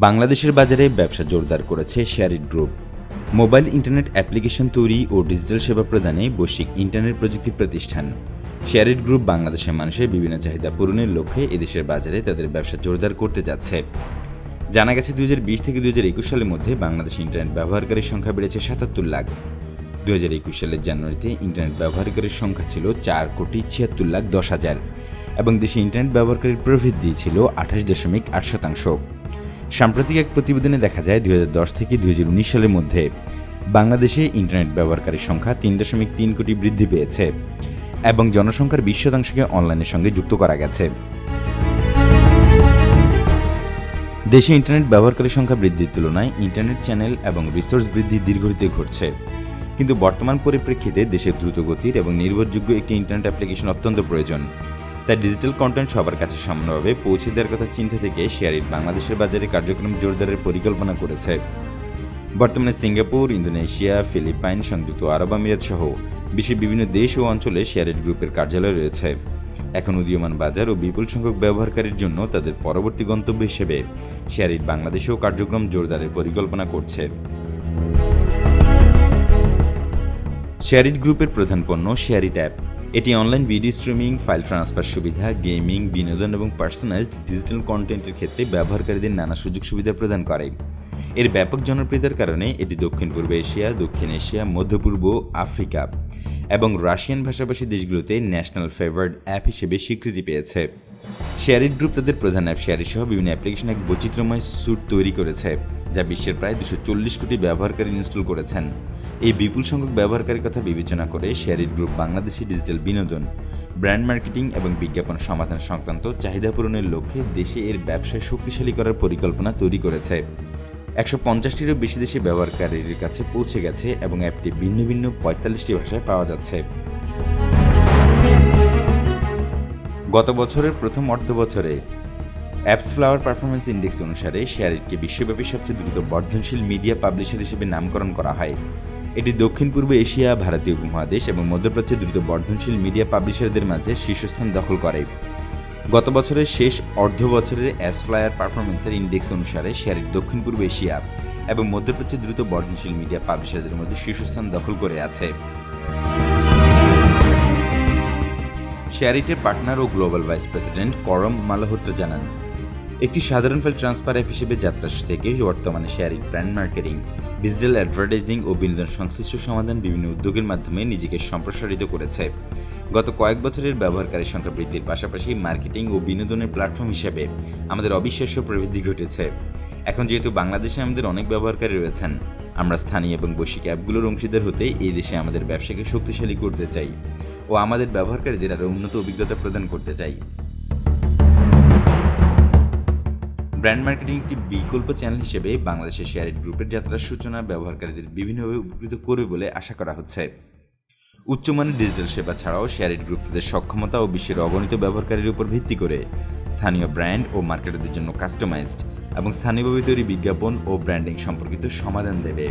বাংলাদেশের বাজারে ব্যবসা জোরদার করেছে SHAREit group mobile internet application তৈরি ও ডিজিটাল সেবা প্রদানে বৈশ্বিক ইন্টারনেট প্রযুক্তি প্রতিষ্ঠান। শেয়ারিট গ্রুপ বাংলাদেশের মানুষের বিভিন্ন চাহিদা পূরণের লক্ষ্যে এদেশের বাজারে তাদের ব্যবসা জোরদার করতে যাচ্ছে। জানা গেছে দুই হাজার বিশ থেকে দুই হাজার একুশ সালের মধ্যে বাংলাদেশে ইন্টারনেট ব্যবহারকারীর সংখ্যা বেড়েছে সাতাত্তর লাখ। দু হাজার একুশ সালের জানুয়ারিতে ইন্টারনেট ব্যবহারকারীর সংখ্যা ছিল চার কোটি ছিয়াত্তর লাখ দশ হাজার এবং দেশে ইন্টারনেট ব্যবহারকারীর প্রবৃদ্ধি ছিল আঠাশ দশমিক আট শতাংশ। সাম্প্রতিক এক প্রতিবেদনে দেখা যায়, দুই হাজার দশ থেকে দুই হাজার উনিশ সালের মধ্যে বাংলাদেশে ইন্টারনেট ব্যবহারকারীর সংখ্যা তিন দশমিক তিন কোটি বৃদ্ধি পেয়েছে এবং জনসংখ্যার বিশ শতাংশকে অনলাইনের সঙ্গে যুক্ত করা গেছে। দেশে ইন্টারনেট ব্যবহারকারীর সংখ্যা বৃদ্ধির তুলনায় ইন্টারনেট চ্যানেল এবং রিসোর্স বৃদ্ধি দীর্ঘগতিতে ঘটছে। কিন্তু বর্তমান পরিপ্রেক্ষিতে দেশের দ্রুতগতির এবং নির্ভরযোগ্য একটি ইন্টারনেট অ্যাপ্লিকেশন অত্যন্ত প্রয়োজন। তাই ডিজিটাল কন্টেন্ট সবার কাছে সমানভাবে পৌঁছে দেওয়ার কথা চিন্তা থেকে শেয়ারিট বাংলাদেশের বাজারে কার্যক্রম জোরদারের পরিকল্পনা করেছে। বর্তমানে সিঙ্গাপুর, ইন্দোনেশিয়া, ফিলিপাইন, সংযুক্ত আরব আমিরাত সহ বিশ্বের বিভিন্ন দেশ ও অঞ্চলে শেয়ারিট গ্রুপের কার্যালয় রয়েছে। এখন উদীয়মান বাজার ও বিপুল সংখ্যক ব্যবহারকারীর জন্য তাদের পরবর্তী গন্তব্য হিসেবে শেয়ারিট বাংলাদেশেও কার্যক্রম জোরদারের পরিকল্পনা করছে। শেয়ারিট গ্রুপের প্রধান পণ্য শেয়ারিট অ্যাপ। এটি online video streaming file transfer সুবিধা গেমিং বিনোদন এবং পার্সোনাইজড ডিজিটাল কন্টেন্টের ক্ষেত্রে ব্যবহারকারীদের নানা সুযোগ সুবিধা প্রদান করে। এর ব্যাপক জনপ্রিয়তার কারণে এটি দক্ষিণ পূর্ব এশিয়া, দক্ষিণ এশিয়া মধ্যপূর্ব আফ্রিকা এবং রাশিয়ান ভাষাভাষী দেশগুলোতে ন্যাশনাল ফেভার্ড অ্যাপ হিসেবে স্বীকৃতি পেয়েছে। শেয়ারিট গ্রুপ তাদের প্রধান অ্যাপ শেয়ারি সহ বিভিন্ন অ্যাপ্লিকেশন এক বৈচিত্র্যময় স্যুট তৈরি করেছে, যা বিশ্বের প্রায় দুশো চল্লিশ কোটি ব্যবহারকারী ইনস্টল করেছেন। এই বিপুল সংখ্যক ব্যবহারকারীর কথা বিবেচনা করে শেয়ারিট গ্রুপ বাংলাদেশি ডিজিটাল বিনোদন, ব্র্যান্ড মার্কেটিং এবং বিজ্ঞাপন সমাধান সংক্রান্ত চাহিদা পূরণের লক্ষ্যে দেশে এর ব্যবসায় শক্তিশালী করার পরিকল্পনা তৈরি করেছে। একশো পঞ্চাশটিরও বেশি দেশে ব্যবহারকারীর কাছে পৌঁছে গেছে এবং অ্যাপটি ভিন্ন ভিন্ন পঁয়তাল্লিশটি ভাষায় পাওয়া যাচ্ছে। গত বছরের প্রথম অর্ধ বছরে অ্যাপস ফ্লাওয়ার পারফরমেন্স ইন্ডেক্স অনুসারে শেয়ারিটকে বিশ্বব্যাপী সবচেয়ে দ্রুত বর্ধনশীল মিডিয়া পাবলিশার হিসেবে নামকরণ করা হয়। এটি দক্ষিণ পূর্ব এশিয়া, ভারতীয় উপমহাদেশ এবং মধ্যপ্রাচ্যের দ্রুত বর্ধনশীল মিডিয়া পাবলিশারদের মাঝে শীর্ষস্থান দখল করে। গত বছরের শেষ অর্ধ বছরের অ্যাপস ফ্লায়ার পারফরমেন্সের ইন্ডেক্স অনুসারে শেয়ারিট দক্ষিণ পূর্ব এশিয়া এবং মধ্যপ্রাচ্যের দ্রুত বর্ধনশীল মিডিয়া পাবলিশারদের মধ্যে শীর্ষস্থান দখল করে আছে। শেয়ারিটের পার্টনার ও global vice president Karam Malhotra জানান একটি সাধারণ ফাইল ট্রান্সফার অ্যাপ হিসেবে যাত্রা থেকে বর্তমানে sharing brand marketing digital advertising ও বিনোদন সংশ্লিষ্ট সমাধান বিভিন্ন উদ্যোগের মাধ্যমে নিজেকে সম্প্রসারিত করেছে। গত কয়েক বছরের ব্যবহারকারীর সংখ্যা বৃদ্ধির পাশাপাশি মার্কেটিং ও বিনোদনের প্ল্যাটফর্ম হিসেবে আমাদের অবিশ্বাস্য প্রবৃদ্ধি ঘটেছে। এখন যেহেতু বাংলাদেশে আমাদের অনেক ব্যবহারকারী রয়েছেন, আমরা স্থানীয় এবং বৈশ্বিক অ্যাপগুলোর অংশীদার হতে এই দেশে আমাদের ব্যবসাকে শক্তিশালী করতে চাই ও আমাদের ব্যবহারকারীদের আরও উন্নত অভিজ্ঞতা প্রদান করতে চাই। ব্র্যান্ড মার্কেটিং একটি বিকল্প চ্যানেল হিসেবে বাংলাদেশের শেয়ারিট গ্রুপের যাত্রার সূচনা ব্যবহারকারীদের বিভিন্নভাবে উপকৃত করবে বলে আশা করা হচ্ছে। উচ্চমানের ডিজিটাল সেবা ছাড়াও শেয়ারিট গ্রুপ তাদের সক্ষমতা ও বিশ্বের অগণিত ব্যবহারকারীর উপর ভিত্তি করে স্থানীয় ব্র্যান্ড ও মার্কেটারদের জন্য কাস্টমাইজড এবং স্থানীয়ভাবে তৈরি বিজ্ঞাপন ও ব্র্যান্ডিং সম্পর্কিত সমাধান দেবে।